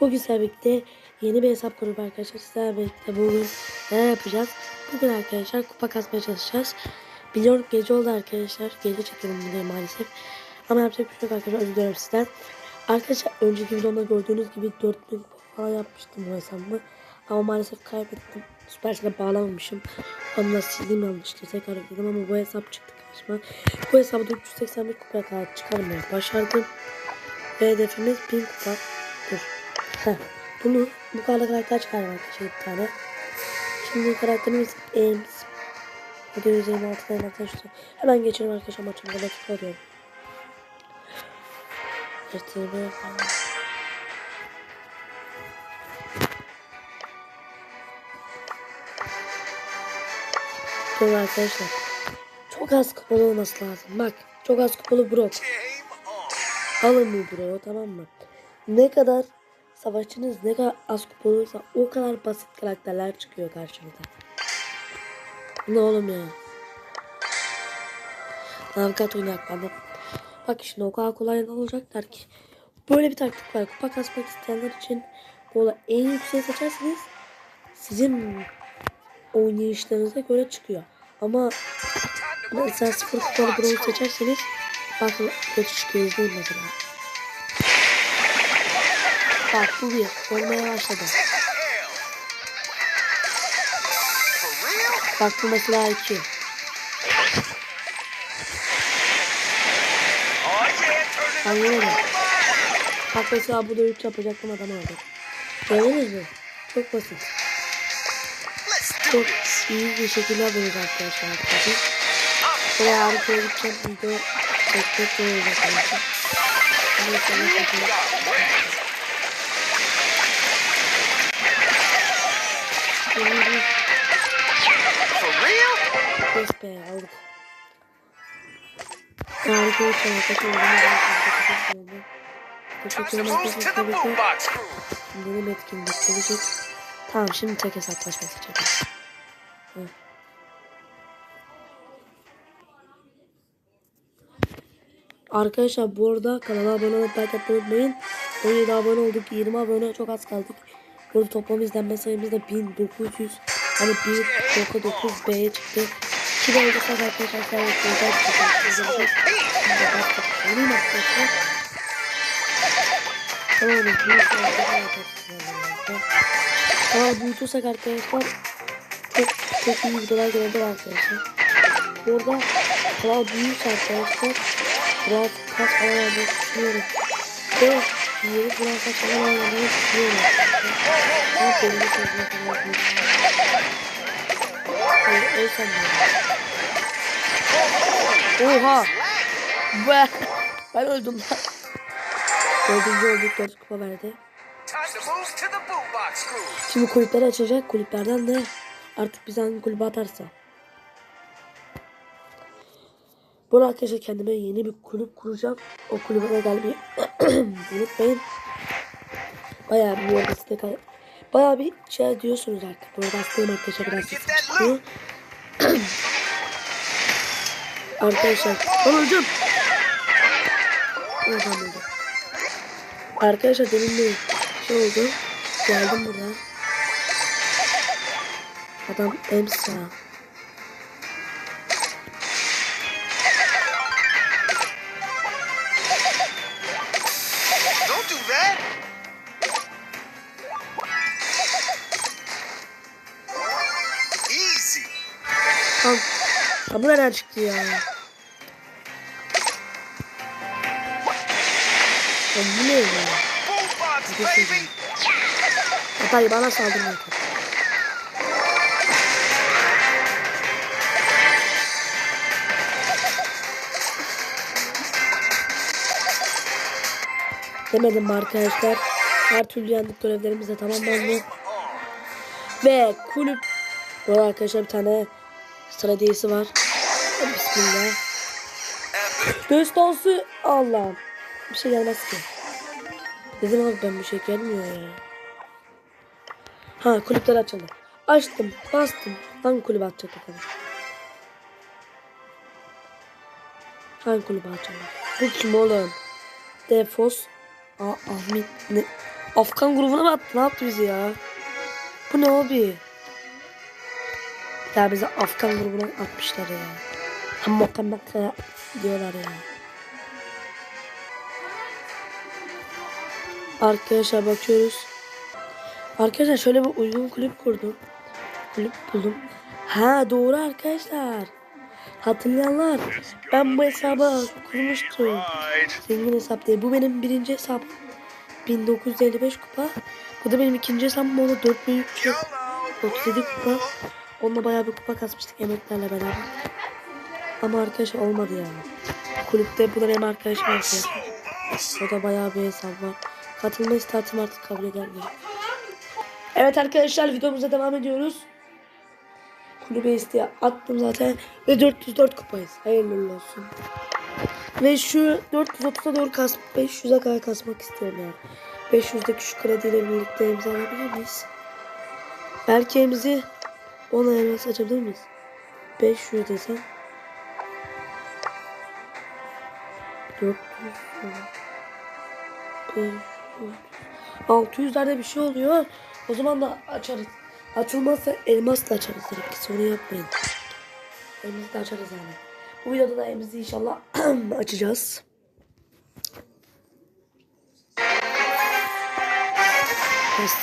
Bugün sizlerle yeni bir hesap kurup arkadaşlar sizlerle birlikte bugün ne yapacağız? Bugün arkadaşlar kupa kasmaya çalışacağız. Biliyorum gece oldu arkadaşlar. Gece çekelim videoyu maalesef. Ama yapacak bir şey yok arkadaşlar. Özür dilerim sizden. Arkadaşlar önceki videomda gördüğünüz gibi 4000 kupa falan yapmıştım bu hesabımı. Ama maalesef kaybettim. Süpersine bağlamamışım. Onunla sildim yanlışlıkla tekrar ekledim ama bu hesap çıktı karşıma. Bu hesabı da 381 kupaya kadar çıkarmaya başardım. Ve hedefimiz 1000 kupa. Dur. Heh. Bunu bu kadar karakter çıkardım arkadaşlar bir tane. Şimdi karakterimiz Ems. 726 tane arkadaşlar. Hemen geçelim arkadaşlar maçımıza vakit alıyorum. RTB falan. Dur arkadaşlar. Çok az kupalı olması lazım. Bak çok az kupalı Brock. Alın bu Brock'u tamam mı? Ne kadar savaşçınız ne kadar az kupalı olursa o kadar basit karakterler çıkıyor karşınıza. Ne oğlum ya? Navigat oynayak. Bak şimdi o kadar kolay ne olacaklar ki. Böyle bir taktik var. Kupa kasmak isteyenler için böyle en yüksek seçerseniz sizin oynayışlarınıza göre çıkıyor. Ama mesela sıfır kupalı bronz seçerseniz bakın kötü çıkıyor izleyin mesela farklı olmaya başladı. Bak bu mesela 2. Anlıyorum. Bak mesela bu da 3 yapacaktım adam aldı. Gördünüz mü? Çok basit. Çok iyi bir şekilde yapıyoruz arkadaşlar. Böyle harikaya gideceğim. Video çekmek zorunda kalacak. Ama sana 45 be aldık. Harika bir şey. Benim etkinlik gelecek. Tamam şimdi tek hesaplaşma seçeceğim. Evet. Arkadaşlar bu arada kanala abone olup like atmayı unutmayın. 17 abone olduk. 20 abone çok az kaldık. Burada toplam izlenme sayımız da 1900 hani 1.9B'ye çıktı. 2 de olursa arkadaşlar servis olacak. Benim arkadaşlar. Tamam büyütürsak arkadaşlar. Tamam büyütürsak arkadaşlar çok çok iyi videolar gelebilir arkadaşlar. Burada kral büyürse arkadaşlar biraz kaç falan almayı düşünüyorum. Ve yeri biraz kaç falan almayı düşünüyorum. Ama belirli sözünü falan yapmayı Hayır o sen Oha! Be! Ben öldüm lan. Dördüncü olduk dört kupa verdi. Şimdi kulüpleri açacak. Kulüplerden de artık biz hangi kulübe atarsa. Bu arkadaşlar kendime yeni bir kulüp kuracağım. O kulübe de gelmeyi unutmayın. Bayağı bir yorgası da Bayağı bir şey diyorsunuz artık. Hastayım arkadaşlar biraz çıkıyor. arkadaşlar. Ben öldüm. Oradan öldüm. Arkadaşlar demin de şey oldu. Geldim buraya. Adam emsa. Don't tam bu nereden çıktı ya? Ya bu ne ya? Hatay bana saldırmıyor. Demedim mi arkadaşlar? Her türlü yendik görevlerimiz de tamamlandı. Ve kulüp arada arkadaşlar bir tane stratejisi var. Hadi Bismillah. Göğüs dansı Allah'ım. Bir şey gelmez ki. Dedim abi ben bir şey gelmiyor ya. Ha kulüpler açıldı. Açtım, bastım. Hangi kulübe atacak bakalım. Hangi kulübe açalım? Bu kim oğlum? Defos. Aa, Ahmet ne? Afgan grubuna mı attı? Ne yaptı bizi ya? Bu ne abi? Ya bizi Afgan grubuna atmışlar ya. Hammakka makka diyorlar ya. Arkadaşlar bakıyoruz. Arkadaşlar şöyle bir uygun kulüp kurdum. Kulüp buldum. Ha doğru arkadaşlar. Hatırlayanlar. Ben bu hesabı kurmuştum. Zengin hesap diye. Bu benim birinci hesabım. 1955 kupa. Bu da benim ikinci hesabım. Ona 4337 YOLO. kupa. Onunla bayağı bir kupa kasmıştık emeklerle beraber. Ama arkadaşlar olmadı yani. Kulüpte bu da benim arkadaşım arkadaşlar. O da bayağı bir hesap var. Katılma istedim artık kabul eder miyim? Evet arkadaşlar videomuza devam ediyoruz. Kulübe isteği attım zaten. Ve 404 kupayız. Hayırlı olsun. Ve şu 430'a doğru kas 500'e kadar kasmak istiyorum yani. 500'deki şu krediyle birlikte imza alabilir miyiz? Belki elimizi 10 elmas açabilir miyiz? 500 desem. 400 500 600'lerde bir şey oluyor. O zaman da açarız. Açılmazsa elmas da açarız direkt. Sorun yapmayın. Elimizi de açarız yani. Bu videoda da elimizi inşallah açacağız.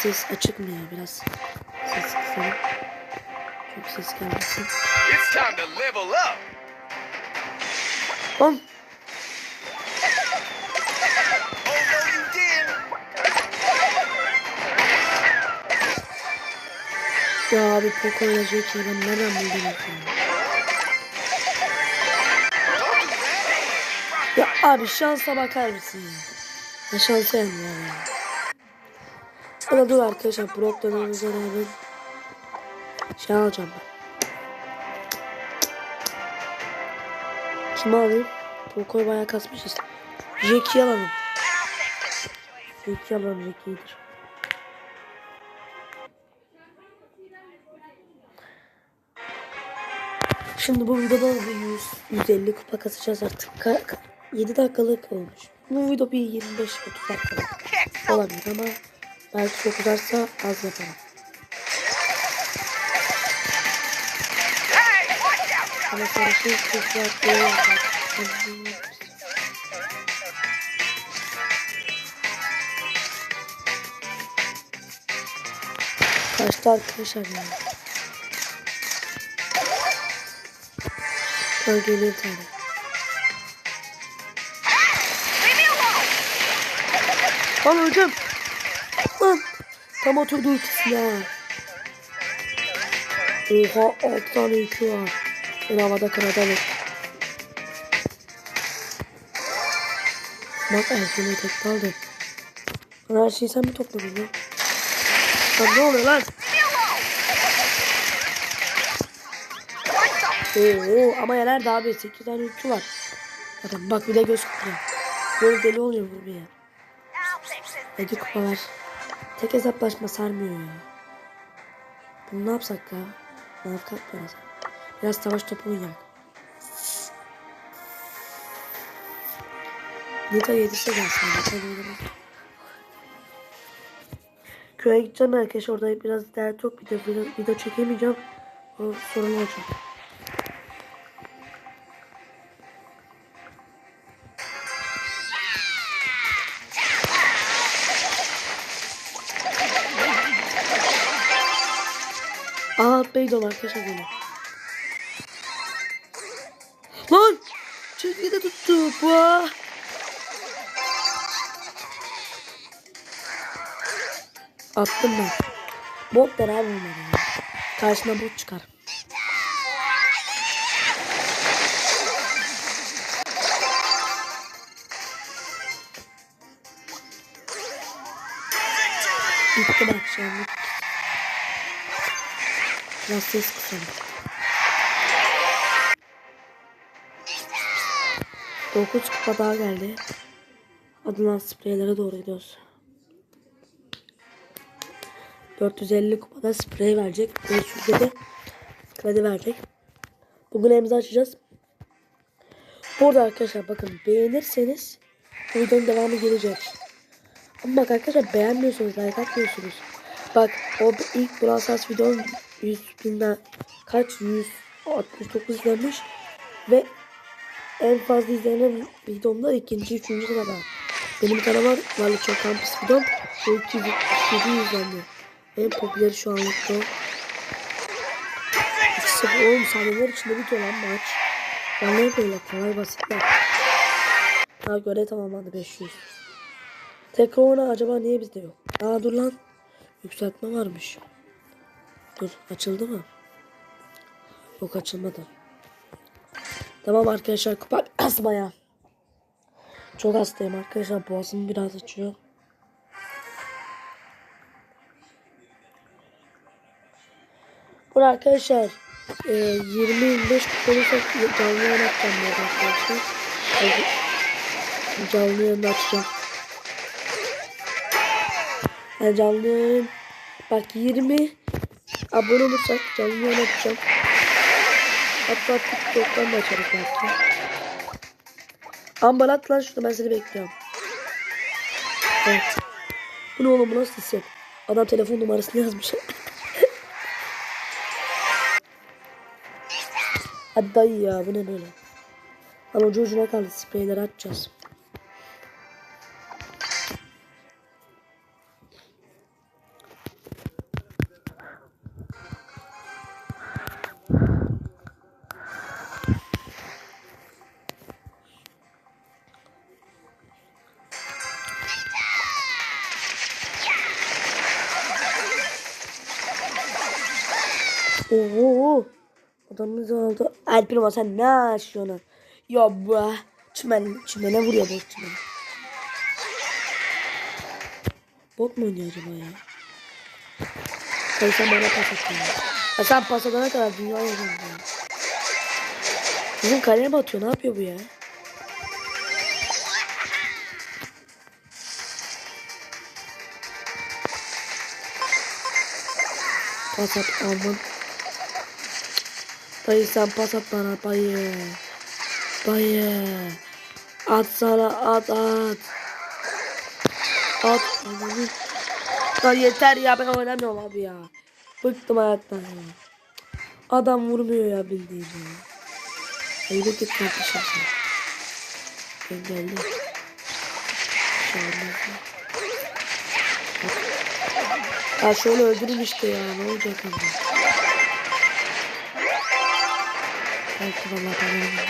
Ses açık mı ya? Biraz ses kısalım. Çok ses gelmesin. It's time to level up. Lan no, you didn't. ya abi Poco ile Jack'i ben nereden buldum ya? Abi şansa bakar mısın ya? Ya şansa yanıyor ya. Ama dur arkadaşlar Brock dönemimize rağmen şey alacağım ben. Kimi alayım? Poco'yu bayağı kasmışız. Jack'i alalım. Jack'i alalım Jack. Şimdi bu videoda bir 100, 150 kupa kasacağız artık. Ka- 7 dakikalık olmuş. Bu video bir 25-30 dakikalık olabilir ama belki çok uzarsa az yaparım. Çok rahat değil yapar. Kaçtı arkadaşlar ya. Ha geliyor bir tane. Leave me alone. Lan öleceğim. Lan. Tam oturdu ultisine ha. Oha 6 tane yükü var. Ben havada kıradalık. Bak Erkin'i tek kaldı. Lan her şeyi sen mi topladın lan? Lan ne oluyor lan? Oo ama yener daha bir 8 tane yükü var. Zaten bak bir de göz kırpıyor. Böyle deli oluyor bu bir ya. Hadi kupalar. Tek hesaplaşma sarmıyor ya. Bunu ne yapsak ya? Nafkat parası. Biraz savaş topu oynayak. Nita yedisi gelsin. Nita oynamaz. Köye gideceğim arkadaşlar. Orada biraz dert yok. Bir de video, video çekemeyeceğim. O sorun olacak. Aa Beydon arkadaşlar böyle. Çizgide tuttu. Vah! Attım ben. Bot der abi bunları ya. Karşına bot çıkar. Bitti bak şu an. Biraz ses kısalım. 9 kupa daha geldi. Adılan spreylere doğru gidiyoruz. 450 kupada sprey verecek. 500'de de kredi verecek. Bugün elimizi açacağız. Burada arkadaşlar bakın beğenirseniz videonun devamı gelecek. Ama bak arkadaşlar beğenmiyorsunuz, like atmıyorsunuz. Bak o ilk Brawl Stars videom 100 binden kaç 169 izlenmiş ve en fazla izlenen videomda ikinci, üçüncü sırada. Benim kanal var, Varlık Çok Campus videom. O 207 izlendi. En popüleri şu anlık o. 2-0 oğlum saniyeler içinde bitiyor lan maç. Vallahi böyle kolay basitler. Ha göre tamamlandı 500. Tekrar oyna acaba niye bizde yok? Aa dur lan. Yükseltme varmış. Dur açıldı mı? Yok açılmadı. Tamam arkadaşlar kupa asmaya. Çok hastayım arkadaşlar boğazım biraz açıyor. Bu arkadaşlar e, 20-25 kupa olursa canlı yayın açacağım arkadaşlar. E, Canlı yayın açacağım. Yani canlı yayın bak 20 abone olursak canlı yayın açacağım. Hatta TikTok'tan da açarız belki. Ambar at lan şunu ben seni bekliyorum. Evet. Bu ne oğlum bu nasıl hisset? Adam telefon numarasını yazmış. Hadi dayı ya bu ne böyle? Ama ucu ucuna kaldı spreyleri atacağız. Oldu. Alpino sen ne yaşıyorsun? Ya bu çimen çimene vuruyor bot çimene. Bot mu oynuyor acaba ya? Hayır sen bana pas at ya. sen pas atana kadar dünya yazıyor ya. Bizim kaleye mi atıyor? Ne yapıyor bu ya? Pas at aman. Dayı sen pas at bana dayı. Dayı. At sana at at. At. Ya yeter ya ben oynamıyorum abi ya. Bıktım hayattan ya. Adam vurmuyor ya bildiğin ya. Ayıp ettik kardeşim sen. Ben geldim. Ya şöyle öldürün işte ya ne olacak şimdi. Belki valla ben.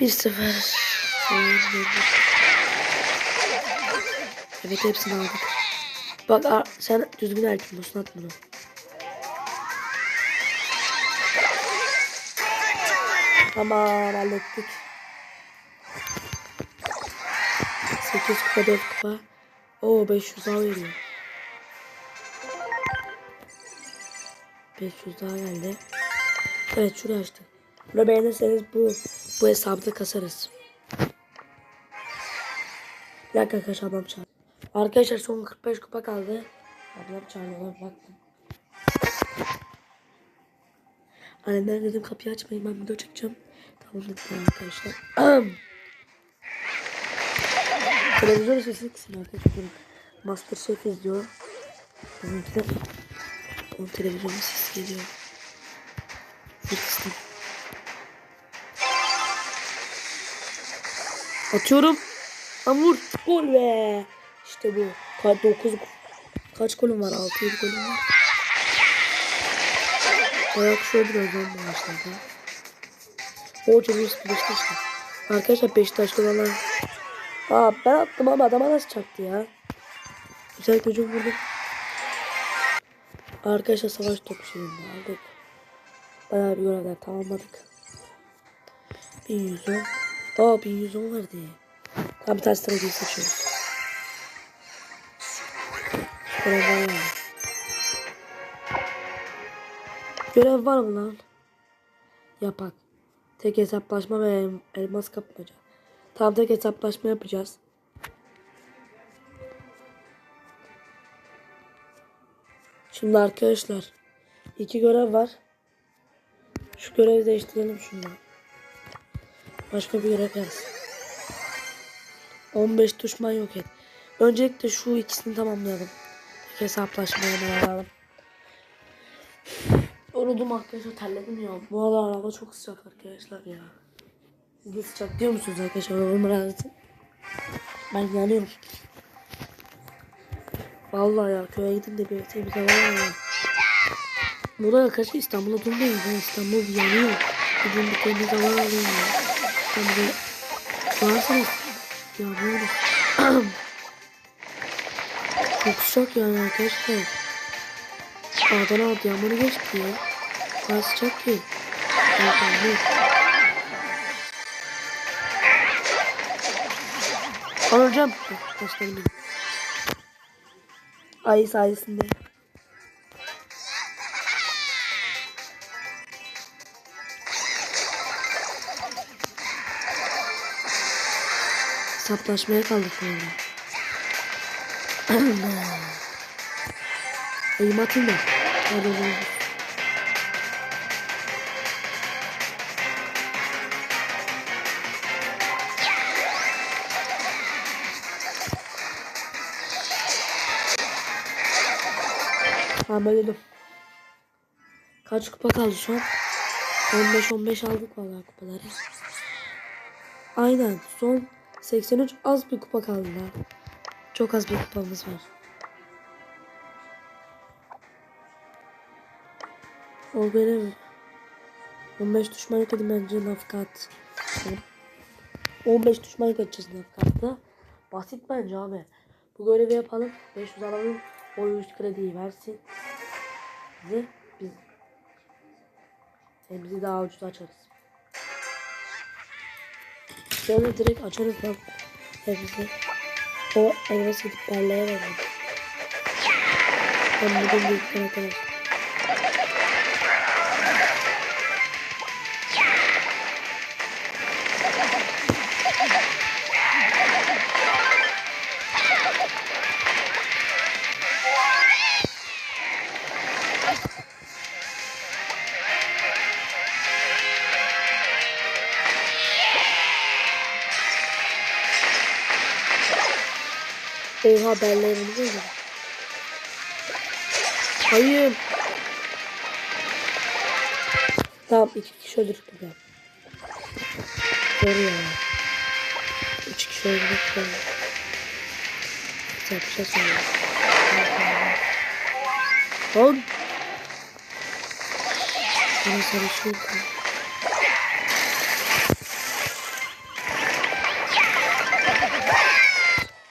Bir sıfır. Evet hepsini aldık. Bak sen düzgün erkin musun at bunu. Tamam hallettik. 8 kupa 4 kupa. Oo 500 daha veriyor. 500 daha geldi. Evet şurayı açtık. Bunu beğenirseniz bu bu hesabı kasarız. Bir dakika arkadaşlar ablam çağır. Arkadaşlar son 45 kupa kaldı. Ablam çağırıyorlar baktım. Annemler dedim kapıyı açmayın ben video çekeceğim. Tamam dedim arkadaşlar. Televizyon sesini kısın arkadaşlar. Masterchef izliyor. Bizimki de onun televizyonun sesi geliyor. Bir kısım. Atıyorum. Hamur. Gol be. İşte bu. Kaç 9 kaç golüm var? 6 7 golüm var. Ayak şöyle biraz lan bu maçlarda. O iyi Beşiktaş'ta. Arkadaşlar Beşiktaş'ta olan Aa ben attım ama adama nasıl çaktı ya? Güzel hücum vurdum. Arkadaşlar savaş şeyini aldık. Bayağı bir görevler tamamladık. 1110. Aa 1110 vardı. Tamam bir tane strateji seçiyoruz. Görev var mı? Görev var mı lan? Yapak. Tek hesaplaşma ve el- elmas kapmaca. Tamam tek hesaplaşma yapacağız. Şimdi arkadaşlar iki görev var. Şu görevi değiştirelim şundan. Başka bir görev gelsin. 15 düşman yok et. Öncelikle şu ikisini tamamlayalım. Hesaplaşmaya alalım. Yoruldum arkadaşlar terledim ya. Bu arada araba çok sıcak arkadaşlar ya. Siz de sıcak diyor musunuz arkadaşlar? Yorumlara yazın. Ben yanıyorum. Vallahi ya köye gidin de bir temiz hava alalım. Burada arkadaşlar İstanbul'a durmayın. Ben İstanbul yanıyor. Gidin bir temiz hava alayım ya. İstanbul'a varsanız yanıyoruz. Çok sıcak yani arkadaşlar. Adana Adıyaman'ı geçti ya. Kadar sıcak ki. Allah'ım. Alacağım. Başlarım benim. Ay sayesinde. Hesaplaşmaya kaldık böyle. Ayım atayım da. Hadi Tamam öledim. Kaç kupa kaldı şu an? 15-15 aldık vallahi kupaları. Aynen son 83 az bir kupa kaldı daha. Çok az bir kupamız var. O benim 15 düşman yıkadım bence nafkat. 15 düşman yıkacağız nafkatta. Basit bence abi. Bu görevi yapalım. 500 alalım. O 100 krediyi versin. Bize biz bizi daha ucuz açarız. Şöyle direkt açarız lan. Hepsi. O elbise gidip verelim. Ben bugün büyük kadar. Oha berlerimiz öyle. Hayır. Tamam iki kişi öldürdük burada. Doğru ya. Üç kişi öldürdük burada. Yapacağız onu. Lan. Bana sarışıyor.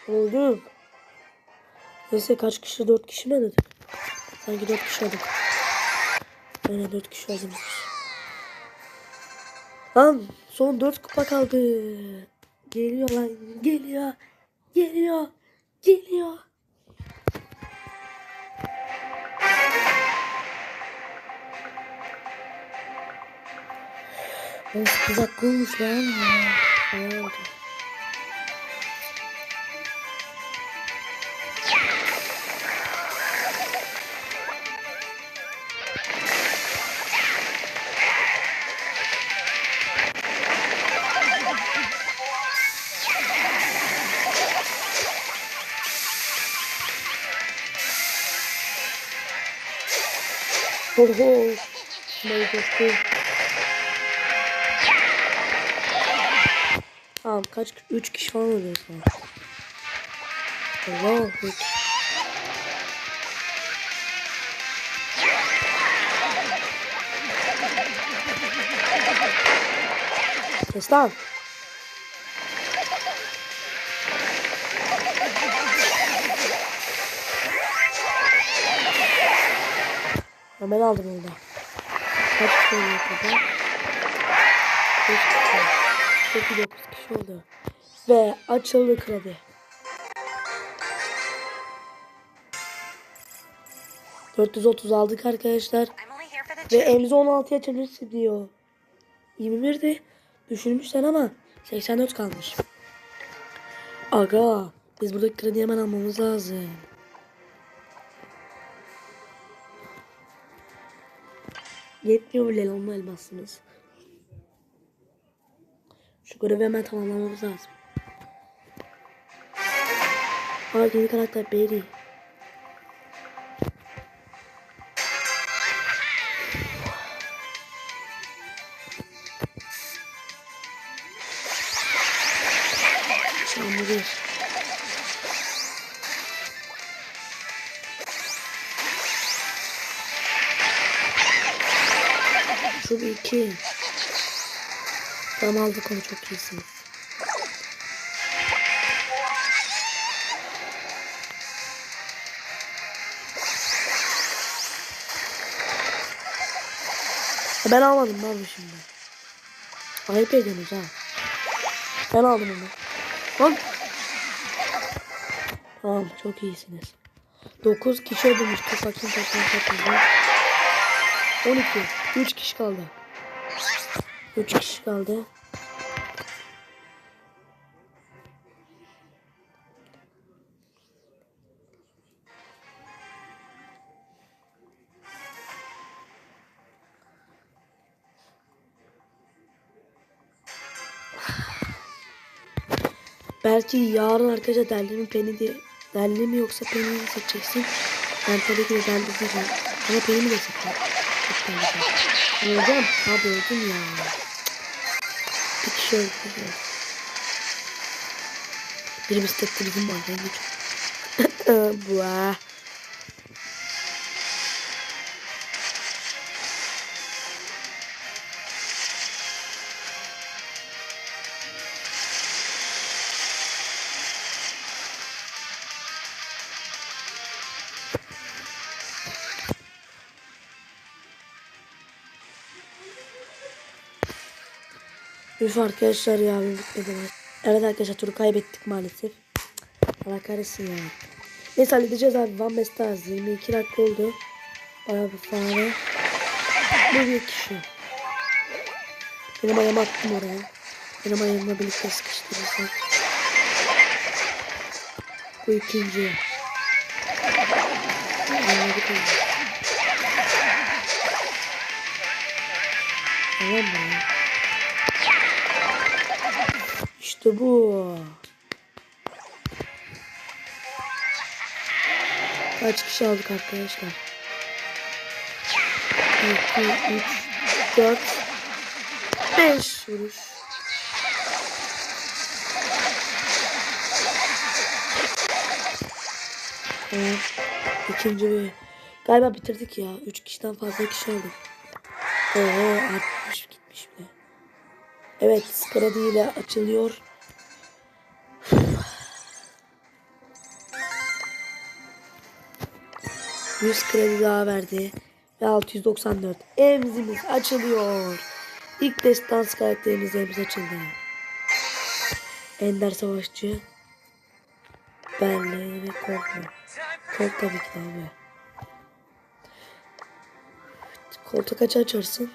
Öldüm. Neyse kaç kişi? Dört kişi mi öldük? Sanki dört kişi öldük. Aynen dört kişi öldük. Lan son dört kupa kaldı. Geliyor lan. Geliyor. Geliyor. Geliyor. Of dakika olmuş lan. Bayağı oldu. Oho. Göster. Tamam kaç? Üç kişi falan oluyor an. Allah. Üç. Kes lan. Hemen aldım onu da. Kaç kişi oluyor burada? 5 kişi. Çok iyi 9 kişi oldu. Ve açıldı kredi. ...430 aldık arkadaşlar. Ve elimize 16 açabilirsin diyor. 21'di. Düşürmüşler ama 84 kalmış. Aga. Biz buradaki kredi hemen almamız lazım. Yetmiyor bile olma elmasımız. Şu görevi hemen tamamlamamız lazım. Aa yeni karakter Berry. Şu bir iki. Tamam aldık onu çok iyisiniz. Ben almadım abi şimdi. Ayıp ediyorsunuz ha. Ben aldım onu. Lan. Tamam çok iyisiniz. 9 kişi ödemiştik. Bakayım kaç tane 12. 3 kişi kaldı. 3 kişi kaldı. Belki yarın arkadaşlar derli mi peni diye derli mi yoksa peni mi seçeceksin? Ben tabii ki de derli diyeceğim. Ama peni mi seçeceğim? Derli. Hocam abi öldüm ya. Bir kişi öldü. Birimiz tek bizim var. Buah. Üf arkadaşlar ya bir bitmedi. lan. Evet arkadaşlar turu kaybettik maalesef. Allah kahretsin ya. Neyse halledeceğiz abi. Van Bestaz 22 dakika oldu. Bayağı bir fare. Bu bir kişi. Benim ayağımı attım oraya. Benim ayağımla birlikte sıkıştırırsak. Bu ikinci. Anladık onu. Tamam mı? İşte bu. Kaç kişi aldık arkadaşlar? 2, 3, 4, 5 vuruş. Evet. İkinci bir. Galiba bitirdik ya. 3 kişiden fazla kişi aldık. Oo artmış gitmiş bile. Evet, kredi ile açılıyor. Yüz kredi daha verdi. Ve 694. Emzimiz açılıyor. İlk destans karakterimiz emz açıldı. Ender Savaşçı. Benle ve Korkma. Kork tabii ki abi. Koltuk kaç açarsın?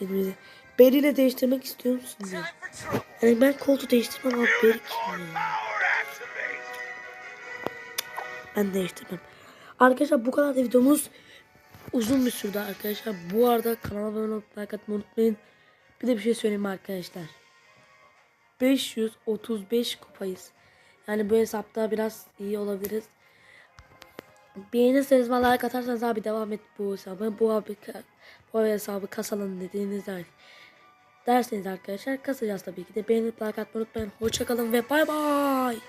20'de. Beri ile değiştirmek istiyor musun. Yani ben koltuğu değiştirmem ama Beri kim? Ben değiştirmem. Arkadaşlar bu kadar da videomuz uzun bir sürdü arkadaşlar. Bu arada kanala abone olup like atmayı unutmayın. Bir de bir şey söyleyeyim arkadaşlar. 535 kupayız. Yani bu hesapta biraz iyi olabiliriz. Beğenirseniz ve like atarsanız abi devam et bu hesabı. Bu abi bu hesabı kasalım dediğiniz der. Derseniz arkadaşlar kasacağız tabii ki de. Beğenip like atmayı unutmayın. Hoşçakalın ve bay bay.